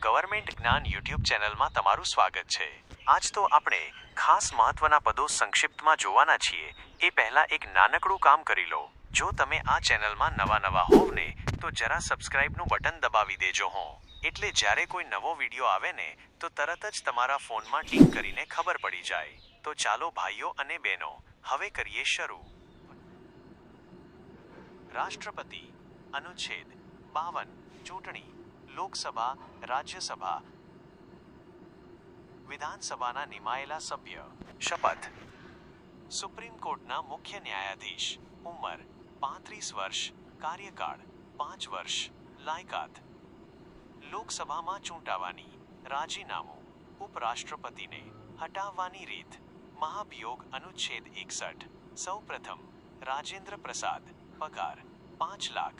Government જ્ઞાન YouTube ચેનલમાં તમારું સ્વાગત છે. આજ તો આપણે ખાસ મહત્વના પદો સંક્ષિપ્તમાં જોવાના છીએ. એ પહેલા એક નાનકડું કામ કરી લો. જો તમે આ ચેનલમાં નવા નવા હોવ ને તો જરા સબસ્ક્રાઇબનું બટન દબાવી દેજો હો. એટલે જ્યારે કોઈ નવો વીડિયો આવે ને, તો તરત જ તમારા ફોનમાં ટીક કરીને ખબર પડી જાય. તો ચાલો ભાઈઓ અને બહેનો, હવે કરીએ શરૂ. રાષ્ટ્રપતિ અનુચ્છેદ બાવન, ચૂંટણી. લોકસભા, રાજ્યસભા. વિધાનસભાના નિમાયેલા સભ્ય. શપથ. સુપ્રીમ કોર્ટના મુખ્ય ન્યાયાધીશ. ઉંમર, પાંત્રીસ વર્ષ. કાર્યકાળ, પાંચ વર્ષ. લાયકાત. લોકસભામાં ચૂંટાવાની. રાજીનામું. ઉપરાષ્ટ્રપતિને હટાવવાની રીત. મહાભિયોગ અનુચ્છેદ એકસઠ. સૌપ્રથમ, રાજેન્દ્ર પ્રસાદ. પગાર, પાંચ લાખ.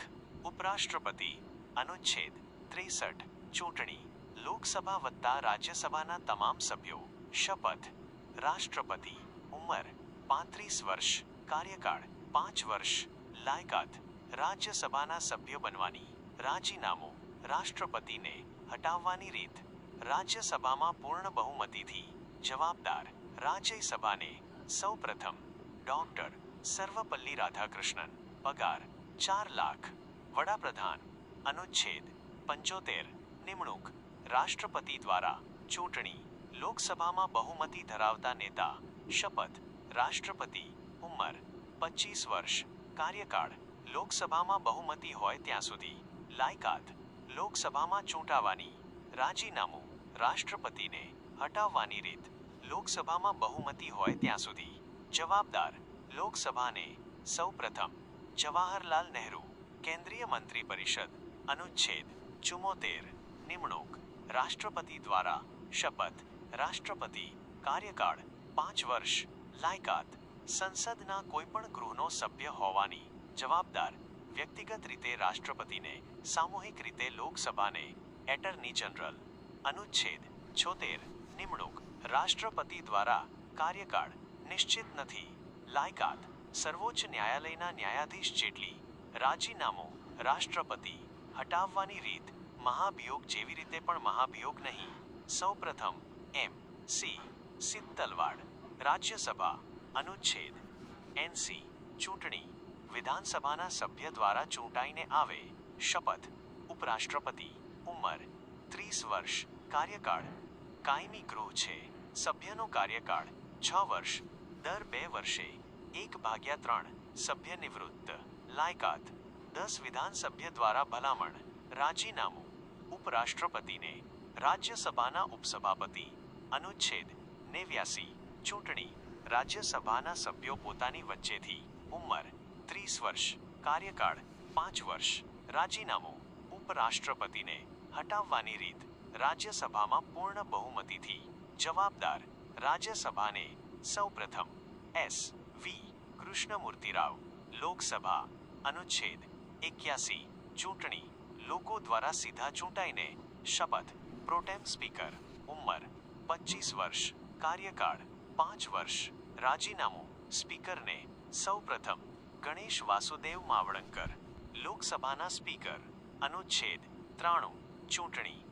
ઉપરાષ્ટ્રપતિ. અનુચ્છેદ ત્રેસઠ, ચૂંટણી, લોકસભા વત્તા રાજ્યસભાના તમામ સભ્યો, શપથ, રાષ્ટ્રપતિ, ઉંમર, પાંત્રીસ વર્ષ, કાર્યકાળ, પાંચ વર્ષ, લાયકાત, રાજ્યસભાના સભ્ય બનવાની, રાજીનામું, રાષ્ટ્રપતિને હટાવવાની રીત, રાજ્યસભામાં પૂર્ણ બહુમતીથી જવાબદાર રાજ્યસભાને સૌપ્રથમ ડોક્ટર સર્વપલ્લી રાધાકૃષ્ણન, પગાર, ચાર લાખ, વડાપ્રધાન, અનુચ્છેદ પંચોતેર, નિમણૂક. રાષ્ટ્રપતિ દ્વારા ચૂંટણી લોકસભામાં બહુમતી ધરાવતા નેતા શપથ, રાષ્ટ્રપતિ ઉંમર પચીસ વર્ષ, કાર્યકાળ લોકસભામાં બહુમતી હોય ત્યાં સુધી. લાયકાત લોકસભામાં ચૂંટાવાની રાજીનામું રાષ્ટ્રપતિને હટાવવાની રીત લોકસભામાં બહુમતી હોય ત્યાં સુધી. જવાબદાર લોકસભાને સૌપ્રથમ જવાહરલાલ નહેરુ, કેન્દ્રીય મંત્રી પરિષદ અનુચ્છેદ ચુમ્મોતેર નિમણૂક રાષ્ટ્રપતિ દ્વારા શપથ રાષ્ટ્રપતિ કાર્યકાળ પાંચ વર્ષ લાયકાત સંસદના કોઈપણ ગૃહનો સભ્ય હોવાની જવાબદાર વ્યક્તિગત રીતે રાષ્ટ્રપતિને સામૂહિક રીતે લોકસભાને એટર્ની જનરલ અનુચ્છેદ છોતેર નિમણૂક રાષ્ટ્રપતિ દ્વારા કાર્યકાળ નિશ્ચિત નથી લાયકાત સર્વોચ્ચ ન્યાયાલયના ન્યાયાધીશ જેટલી રાજીનામું રાષ્ટ્રપતિ હટાવવાની રીત મહાભિયોગ જેવી રીતે પણ મહાભિયોગ નહીં. સૌપ્રથમ એમ સી સિત્તલવાડ, રાજ્યસભા, અનુચ્છેદ એનસી ચૂંટણી, વિધાનસભાના સભ્ય દ્વારા ચૂંટાઈને આવે શપથ, ઉપરાષ્ટ્રપતિ, ઉંમર, ત્રીસ વર્ષ, કાર્યકાળ, કાયમી ગૃહ છે, સભ્યનો કાર્યકાળ, છ વર્ષ, દર બે વર્ષે એક ભાગ્યા ત્રણ સભ્ય નિવૃત્ત લાયકાત દસ વિધાનસભ્ય દ્વારા ભલામણ, રાજીનામું, ઉપરાષ્ટ્રપતિને, રાજ્યસભાના ઉપસભાપતિ, અનુચ્છેદ નેવ્યાસી, ચૂંટણી, રાજ્યસભાના સભ્યો પોતાની વચ્ચેથી ઉંમર, ત્રીસ વર્ષ, કાર્યકાળ, પાંચ વર્ષ, રાજીનામું, ઉપરાષ્ટ્રપતિને હટાવવાની રીત, રાજ્યસભામાં પૂર્ણ બહુમતીથી જવાબદાર, રાજ્યસભાને સૌપ્રથમ એસ વી કૃષ્ણમૂર્તિરાવ, લોકસભા, અનુચ્છેદ એક્યાસી, ચૂંટણી, લોકો દ્વારા સીધા ચૂંટાઈને શપથ, પ્રોટેમ સ્પીકર, ઉંમર પચીસ વર્ષ, કાર્યકાળ, પાંચ વર્ષ, રાજીનામું, સ્પીકરને સૌપ્રથમ ગણેશ વાસુદેવ માવળંકર, લોકસભાના સ્પીકર, અનુચ્છેદ ત્રાણું, ચૂંટણી,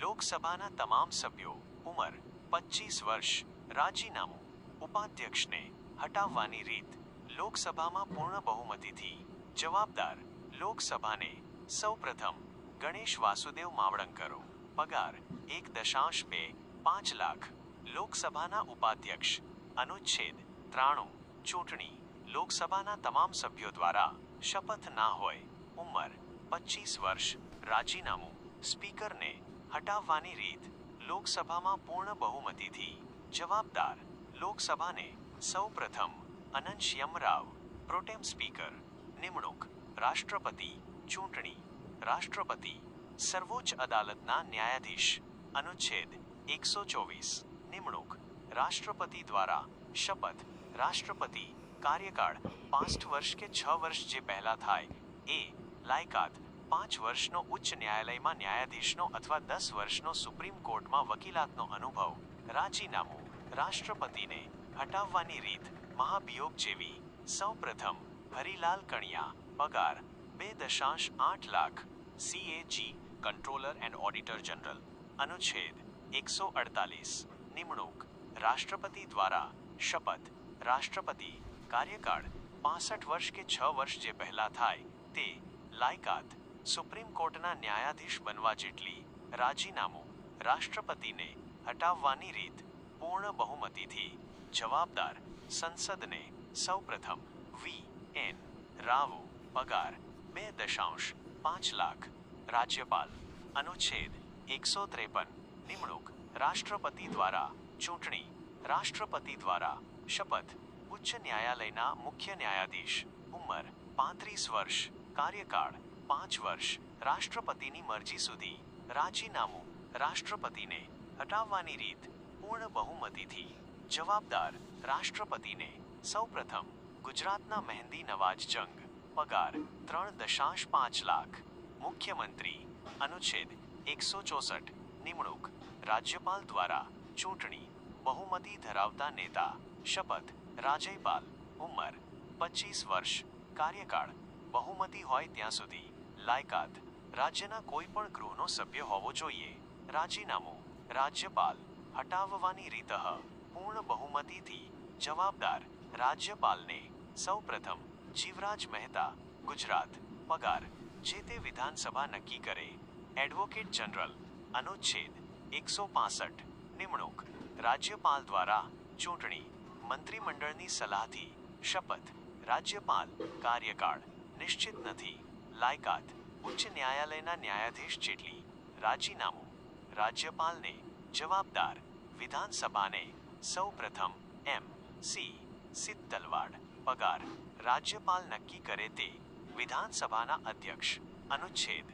લોકસભાના તમામ સભ્યો, ઉંમર પચીસ વર્ષ, રાજીનામું, ઉપાધ્યક્ષને હટાવવાની રીત લોકસભામાં પૂર્ણ બહુમતીથી જવાબદાર લોકસભાને સૌપ્રથમ ગણેશ વાસુદેવ માવળંકરો. પગાર એક દશાંશ બે પાંચ લાખ. લોકસભાના ઉપાધ્યક્ષ અનુચ્છેદ ત્રાણું, ચૂંટણી. લોકસભાના તમામ સભ્યો દ્વારા શપથ ના હોય, ઉંમર પચીસ વર્ષ. રાજીનામું સ્પીકરને હટાવવાની રીત લોકસભામાં પૂર્ણ બહુમતીથી જવાબદાર લોકસભાને સૌપ્રથમ અનંશયમ રાવ પ્રોટેમ સ્પીકર, નિમણૂક રાષ્ટ્રપતિ ચૂંટણી. રાષ્ટ્રપતિ સર્વોચ્ચ અદાલતના ન્યાયાધીશ. અનુચ્છેદ એકસો ચોવીસ. નિમણૂક. રાષ્ટ્રપતિ દ્વારા શપથ. રાષ્ટ્રપતિ કાર્યકાળ પાંચ વર્ષ કે છ વર્ષ જે પહેલા થાય, એ લાયકાત પાંચ વર્ષનો ઉચ્ચ ન્યાયાલયમાં ન્યાયાધીશનો અથવા દસ વર્ષનો સુપ્રીમ કોર્ટમાં વકીલાતનો અનુભવ. રાજીનામું. રાષ્ટ્રપતિને હટાવવાની રીત મહાભિયોગ જેવી. સૌપ્રથમ હરિલાલ કણિયા પગાર બે દશાંશ આઠ lakh CAG controller and auditor general અનુચ્છેદ એકસો અડતાલીસ નિમણૂક રાષ્ટ્રપતિ દ્વારા શપથ રાષ્ટ્રપતિ કાર્યકાળ પાસઠ વર્ષ કે છ વર્ષ જે પહેલા થાય તે લાયકાત સુપ્રીમ કોર્ટના ન્યાયાધીશ બનવા જેટલી રાજીનામું રાષ્ટ્રપતિને હટાવવાની રીત પૂર્ણ બહુમતીથી જવાબદાર સંસદને સૌપ્રથમ વી એન રાવો પગાર, બે દશાંશ, પાંચ લાખ. રાજ્યપાલ, અનુચ્છેદ એકસો ત્રેપન, નિમણૂક. રાષ્ટ્રપતિ દ્વારા ચૂંટણી, રાષ્ટ્રપતિ દ્વારા શપથ, ઉચ્ચ ન્યાયાલયના મુખ્ય ન્યાયાધીશ. ઉંમર, પાંત્રીસ વર્ષ. કાર્યકાળ, પાંચ વર્ષ. રાષ્ટ્રપતિની મરજી સુધી રાજીનામું રાષ્ટ્રપતિને હટાવવાની રીત પૂર્ણ બહુમતીથી જવાબદાર રાષ્ટ્રપતિને સૌપ્રથમ ગુજરાતના મહેંદી નવાજ જંગ પગાર ત્રણ દશાંશ પાંચ લાખ. મુખ્યમંત્રી અનુચ્છેદ એકસો ચોસઠ, નિમણૂક. રાજ્યપાલ દ્વારા ચૂંટણી બહુમતી ધરાવતા નેતા શપથ, રાજયપાલ ઉંમર પચીસ વર્ષ. કાર્યકાળ બહુમતી હોય ત્યાં સુધી લાયકાત. રાજ્યના કોઈ પણ ગૃહનો સભ્ય હોવો જોઈએ. રાજીનામું રાજ્યપાલ હટાવવાની રીતઃ પૂર્ણ બહુમતીથી જવાબદાર રાજ્યપાલને સૌપ્રથમ જીવરાજ મહેતા ગુજરાત પગાર જે તે વિધાનસભા નક્કી કરે એડવોકેટ જનરલ અનુચ્છેદ એકસો પાસઠ નિમણૂક રાજ્યપાલ દ્વારા ચૂંટણી મંત્રીમંડળની સલાહથી શપથ રાજ્યપાલ કાર્યકાળ નિશ્ચિત નથી લાયકાત ઉચ્ચ ન્યાયાલયના ન્યાયાધીશ જેટલી રાજીનામું રાજ્યપાલને જવાબદાર વિધાનસભાને સૌપ્રથમ એમ સી સિત્તલવાડ પગાર રાજ્યપાલ નક્કી કરે તે વિધાનસભાના અધ્યક્ષ અનુચ્છેદ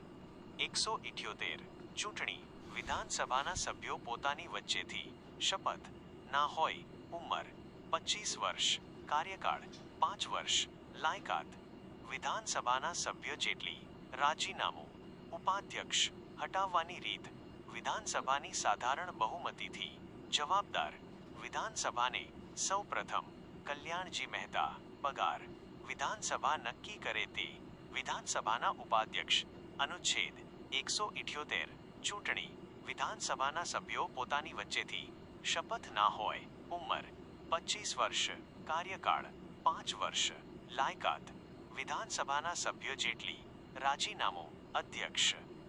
એકસો ઇઠ્યોતેર. ચૂંટણી વિધાનસભાના સભ્યો પોતાની વચ્ચેથી શપથ ના હોય ઉંમર પચીસ વર્ષ, કાર્યકાળ પાંચ વર્ષ, લાયકાત વિધાનસભાના સભ્ય જેટલી રાજીનામું ઉપાધ્યક્ષ હટાવવાની રીત વિધાનસભાની સાધારણ બહુમતીથી જવાબદાર વિધાનસભાને સૌપ્રથમ કલ્યાણજી મહેતા પગાર વિધાનસભા નક્કી કરે તે વિધાનસભાના ઉપાધ્યક્ષ અનુચ્છેદ એકસો ઇઠ્યોતેર ચૂંટણી વિધાનસભાના સભ્યો પોતાની વચ્ચેથી શપથ ના હોય, ઉંમર પચીસ વર્ષ, કાર્યકાળ પાંચ વર્ષ, લાયકાત વિધાનસભાના સભ્ય જેટલી રાજીનામું અધ્યક્ષ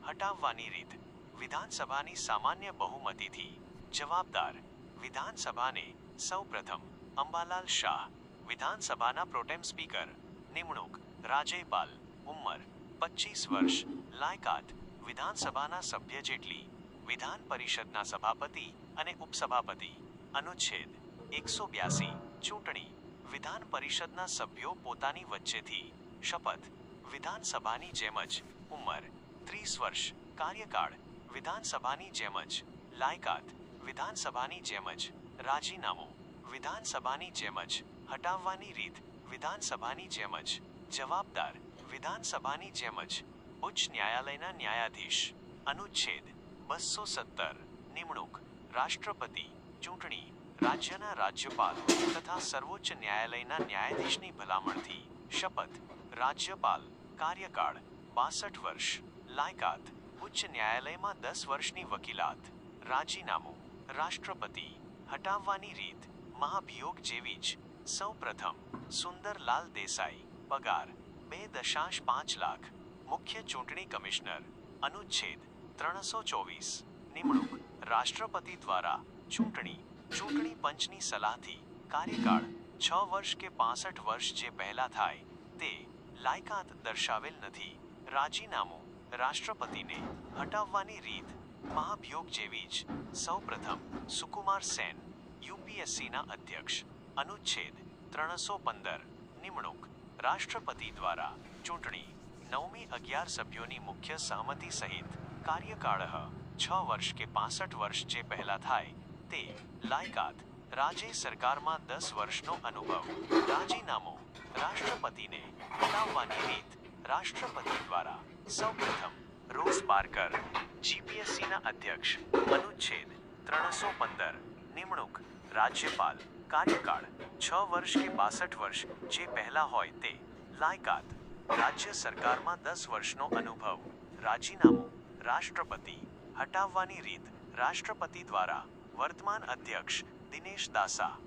હટાવવાની રીત વિધાનસભાની સામાન્ય બહુમતીથી જવાબદાર વિધાનસભાને સૌપ્રથમ અંબાલાલ શાહ વિધાનસભાના પ્રોટેમ સ્પીકર, નિમણૂક રાજેપાલ ઉંમર પચીસ વર્ષ, લાયકાત, વિધાનસભાના સભ્ય જેટલી, વિધાન પરિષદના સભાપતિ અને ઉપસભાપતિ, અનુચ્છેદ, એકસો બ્યાસી, ચૂંટણી, વિધાન પરિષદના સભ્યો પોતાની વચ્ચેથી, શપથ, વિધાનસભાની જેમ જ, ઉંમર, ત્રીસ વર્ષ, કાર્યકાળ, વિધાનસભાની જેમ જ, લાયકાત, વિધાનસભાની જેમ જ, રાજીનામું, વિધાનસભાની જેમ જ હટાવવાની રીત વિધાનસભાની જેમ જ. જવાબદાર વિધાનસભાની જેમ જ. ઉચ્ચ ન્યાયાલયના ન્યાયાધીશ. અનુચ્છેદ બસો સત્તર. નિમણૂક. રાષ્ટ્રપતિ, ચૂંટણી, રાજ્યના રાજ્યપાલ તથા સર્વોચ્ચ ન્યાયાલયના ન્યાયાધીશની ભલામણથી શપથ, રાજ્યપાલ, કાર્યકાળ, બાસઠ વર્ષ, લાયકાત, ઉચ્ચ ન્યાયાલયમાં દસ વર્ષની વકીલાત, રાજીનામું, રાષ્ટ્રપતિ, હટાવવાની રીત, મહાભિયોગ જેવી જ સૌપ્રથમ સુંદરલાલ દેસાઈ, પગાર, બે દશાંશ પાંચ લાખ, મુખ્ય ચૂંટણી કમિશનર, અનુચ્છેદ ત્રણસો ચોવીસ, નિમણૂક, રાષ્ટ્રપતિ દ્વારા ચૂંટણી ચૂંટણી પંચની સલાહથી કાર્યકાળ છ વર્ષ કે પાસઠ વર્ષ જે પહેલા થાય, તે લાયકાત દર્શાવેલ નથી. રાજીનામું રાષ્ટ્રપતિને હટાવવાની રીત મહાભિયોગ જેવી જ સૌપ્રથમ, સુકુમાર સેન, યુપીએસસીના અધ્યક્ષ. અનુચ્છેદ ત્રણસો પંદર, નિમણૂક. રાષ્ટ્રપતિ દ્વારા ચૂંટણી, નવમી અગિયાર સભ્યોની મુખ્ય સહમતિ સહિત કાર્યકાળ છ વર્ષ કે પાસઠ વર્ષ જે પહેલા થાય તે લાયકાત રાજ્ય સરકારમાં દસ વર્ષનો અનુભવ. રાજીનામું રાષ્ટ્રપતિને બતાવવાની રીત રાષ્ટ્રપતિ દ્વારા સૌપ્રથમ રોઝ પાર્કર, જીપીએસસીના અધ્યક્ષ, અનુચ્છેદ ત્રણસો પંદર, નિમણૂક. રાજ્યપાલ કાર્યકાળ છ વર્ષ કે બાસઠ વર્ષ જે પહેલા હોય તે લાયકાત. રાજ્ય સરકારમાં દસ વર્ષનો અનુભવ. રાજીનામું રાષ્ટ્રપતિ હટાવવાની રીત રાષ્ટ્રપતિ દ્વારા વર્તમાન અધ્યક્ષ દિનેશ દાસા.